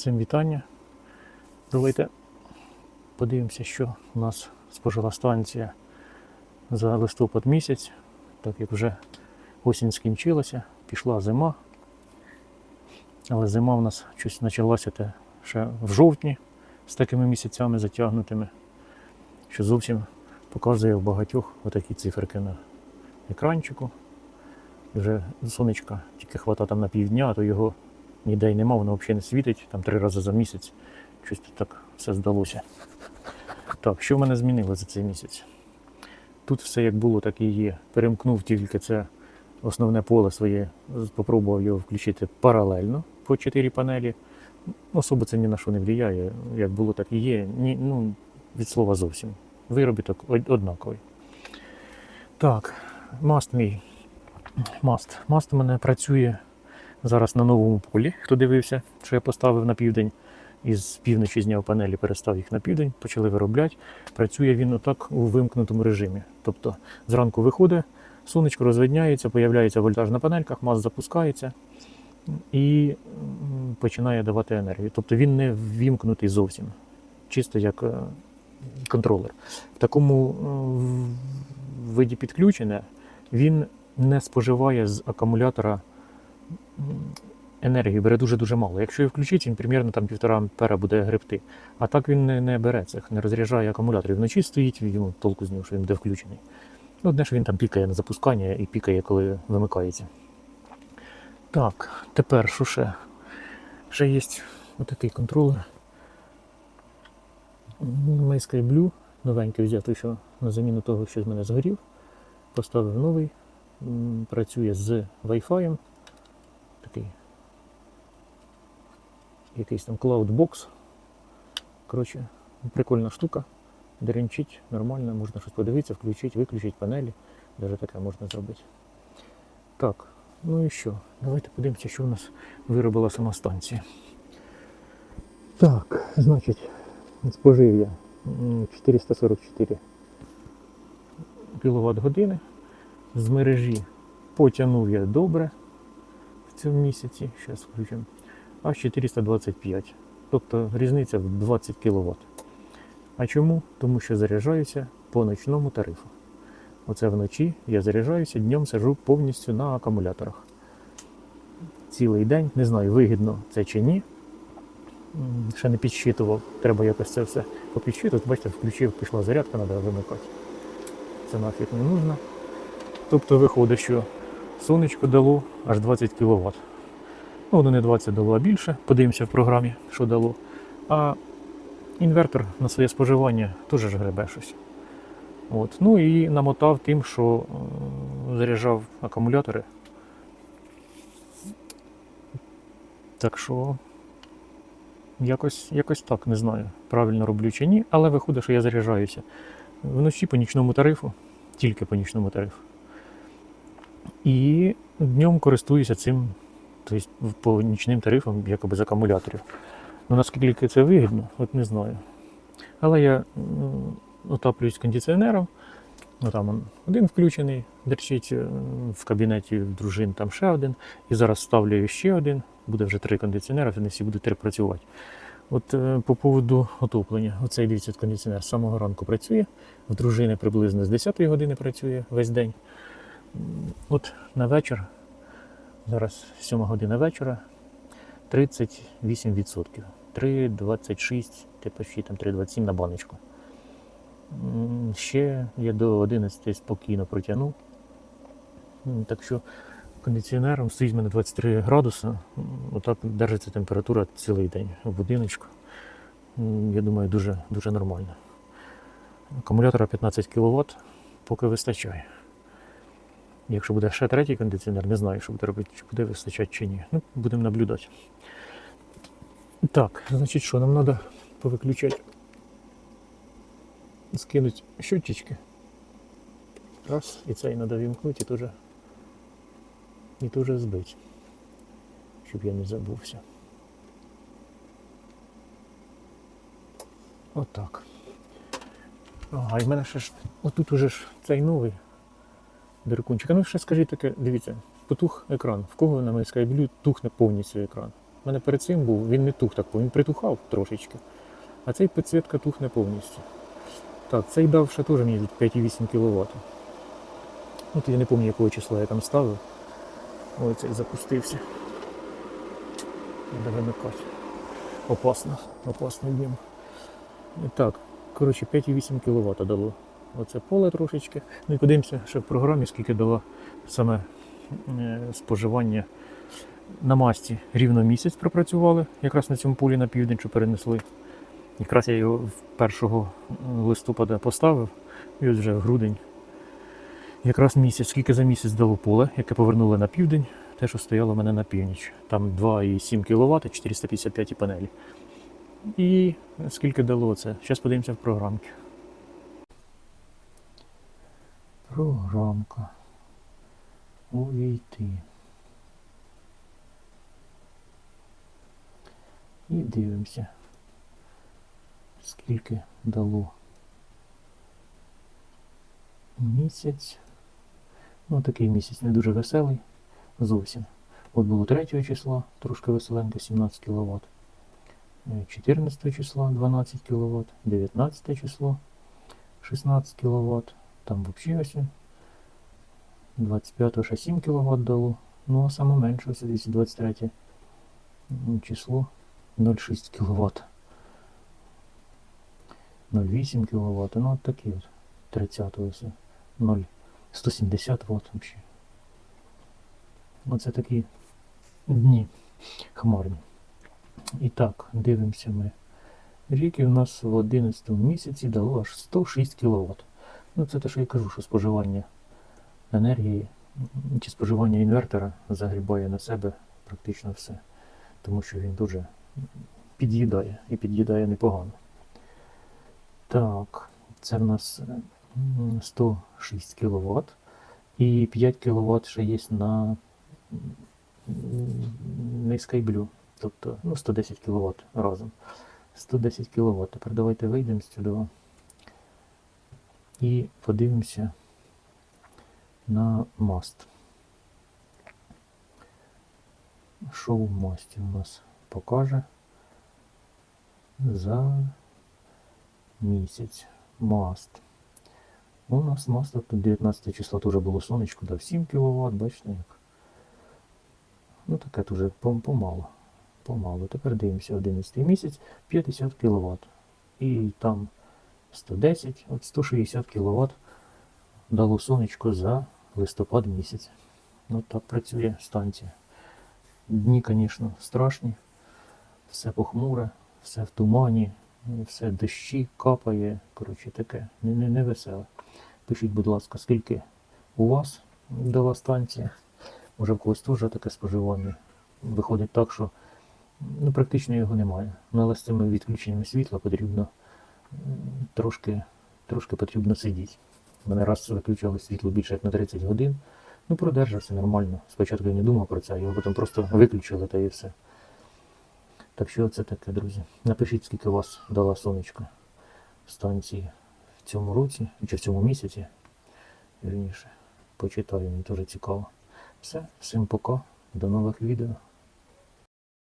Всім вітання. Давайте подивимося, що у нас спожила станція за листопад місяць, так як вже осінь скінчилася, пішла зима. Але зима в нас щось почалася ще в жовтні з такими місяцями затягнутими, що зовсім показує в багатьох отакі циферки на екранчику. Вже сонечка тільки хвата там на півдня, а то його ніде й нема, воно взагалі не світить, там три рази за місяць. Щось тут так все здалося. Так, що в мене змінило за цей місяць? Тут все як було, так і є. Перемкнув тільки це основне поле своє, спробував його включити паралельно по 4 панелі. Особо це ні на що не впливає. Як було, так і є. Ні, ну, від слова зовсім. Виробіток однаковий. Так, маст мій. Маст. Маст у мене працює зараз на новому полі. Хто дивився, що я поставив на південь. Із півночі зняв панелі, перестав їх на південь, почали виробляти. Працює він отак у вимкнутому режимі. Тобто зранку виходить, сонечко розвидняється, появляється вольтаж на панельках, маз запускається і починає давати енергію. Тобто він не ввімкнутий зовсім, чисто як е, контролер. В такому е, виді підключення він не споживає з акумулятора енергії, бере дуже-дуже мало. Якщо його включити, він примерно там півтора ампера буде гребти. А так він не, не бере цих, не розряджає акумулятор. Вночі стоїть, йому толку з нього, що він буде включений. Ну, одне, що він там пікає на запускання і пікає, коли вимикається. Так, тепер що ще? Ще є отакий контролер. MySky Blue, новенький взятий, що на заміну того, що з мене згорів. Поставив новий. Працює з Wi-Fi. Такий якийсь там Cloudbox. Коротше, прикольна штука. Деренчить, нормально, можна щось подивитися, включити, виключити панелі. Даже таке можна зробити. Так, ну і що? Давайте подивимося, що у нас виробила сама станція. Так, значить, спожив я 444 кВт години. З мережі потягнув я добре цьому місяці. Зараз включимо. Аж 425. Тобто різниця в 20 кВт. А чому? Тому що заряджаюся по ночному тарифу. Оце вночі я заряджаюся, днем сижу повністю на акумуляторах. Цілий день, не знаю, вигідно це чи ні. Ще не підсчитував. Треба якось це все попідсчитувати. Бачите, включив, пішла зарядка, треба вимикати. Це нафіг не нужно. Тобто виходить, що сонечко дало аж 20 кВт. Ну, воно не 20 дало, а більше. Подивимося в програмі, що дало. А інвертор на своє споживання теж ж гребе щось. От. Ну і намотав тим, що заряджав акумулятори. Так що якось, якось так, не знаю, правильно роблю чи ні, але виходить, що я заряджаюся вночі по нічному тарифу, тільки по нічному тарифу. І днем користуюся цим, тобто по нічним тарифам, якоби з акумуляторів. Ну наскільки це вигідно, от не знаю. Але я отаплююсь кондиціонером. Ну, там один включений, дерчить е, в кабінеті дружин, там ще один. І зараз ставлю ще один. Буде вже три кондиціонери, вони всі будуть три працювати. От е, по поводу отоплення. Оцей дивіться кондиціонер з самого ранку працює. В дружини приблизно з 10 години працює весь день. От на вечір, зараз 7 година вечора, 38%. 3,26, типу ще там 3,27 на баночку. Ще я до 11 спокійно протягнув. Так що кондиціонером стоїть мене 23 градуси. Отак держиться температура цілий день в будиночку. Я думаю, дуже, дуже нормально. Акумулятора 15 кВт, поки вистачає. Якщо буде ще третій кондиціонер, не знаю, що буде робити, чи буде вистачати чи ні. Ну, будемо наблюдати. Так, значить що, нам треба повиключати, скинути щотчики. Раз, і цей треба вімкнути і теж, і теж збити, щоб я не забувся. Отак. Ага, і в мене ще ж, отут уже ж цей новий диркунчик. А ну ще скажіть таке, дивіться, потух екран. В кого на MySky Blue тухне повністю екран? У мене перед цим був, він не тух так, він притухав трошечки. А цей підсвітка тухне повністю. Так, цей дав ще теж мені 5,8 кВт. От я не пам'ятаю, якого числа я там ставив. Ой, цей запустився. Треба вимикати. Опасно, опасний дім. Так, коротше, 5,8 кВт дало. Оце поле трошечки. Ну і подивимося, що в програмі скільки дало саме е, споживання на масті. Рівно місяць пропрацювали, якраз на цьому полі на південь, що перенесли. Якраз я його 1 листопада поставив, і ось вже грудень. Якраз місяць, скільки за місяць дало поле, яке повернули на південь, те, що стояло в мене на північ. Там 2,7 кВт, 455 панелі. І скільки дало це? Зараз подивимося в програмки. Програмка. Увійти. І дивимося, скільки дало місяць. Ну, такий місяць не дуже веселий. Зовсім. От було 3 числа, трошки веселенько, 17 кВт. 14 числа 12 кВт, 19 число 16 кВт, там взагалі ось 25 ще 7 кВт дало. Ну а саме менше ось десь 23 число 0,6 кВт. 0,8 кВт. Ну от такі от 30 ось 0, 170 Вт взагалі. Оце такі дні хмарні. І так, дивимося ми. Ріки у нас в 11 місяці дало аж 106 кВт. Ну, це те, що я кажу, що споживання енергії чи споживання інвертора загрібає на себе практично все. Тому що він дуже під'їдає і під'їдає непогано. Так, це в нас 106 кВт. І 5 кВт ще є на Nextcable. Тобто ну, 110 кВт разом. 110 кВт. Тепер давайте вийдемо з цього і подивимося на маст. Що в масті у нас покаже за місяць маст. У нас маст тут 19 числа теж було сонечко, дав 7 кВт, бачите як. Ну таке дуже пом- помало. Помало. Тепер дивимося 11 місяць 50 кВт. І там 110, от 160 кВт дало сонечко за листопад місяць. От так працює станція. Дні, звісно, страшні. Все похмуре, все в тумані, все дощі капає. Коротше, таке не, не, не веселе. Пишіть, будь ласка, скільки у вас дала станція. Може в когось теж таке споживання. Виходить так, що ну, практично його немає. Ну, але з цими відключеннями світла потрібно трошки, трошки потрібно сидіти. У мене раз виключали світло більше як на 30 годин. Ну, продержався нормально. Спочатку я не думав про це, його потім просто виключили та і все. Так що це таке, друзі. Напишіть, скільки у вас дала сонечко станції в цьому році, чи в цьому місяці. Вірніше. Почитаю, мені теж цікаво. Все, всім пока. До нових відео.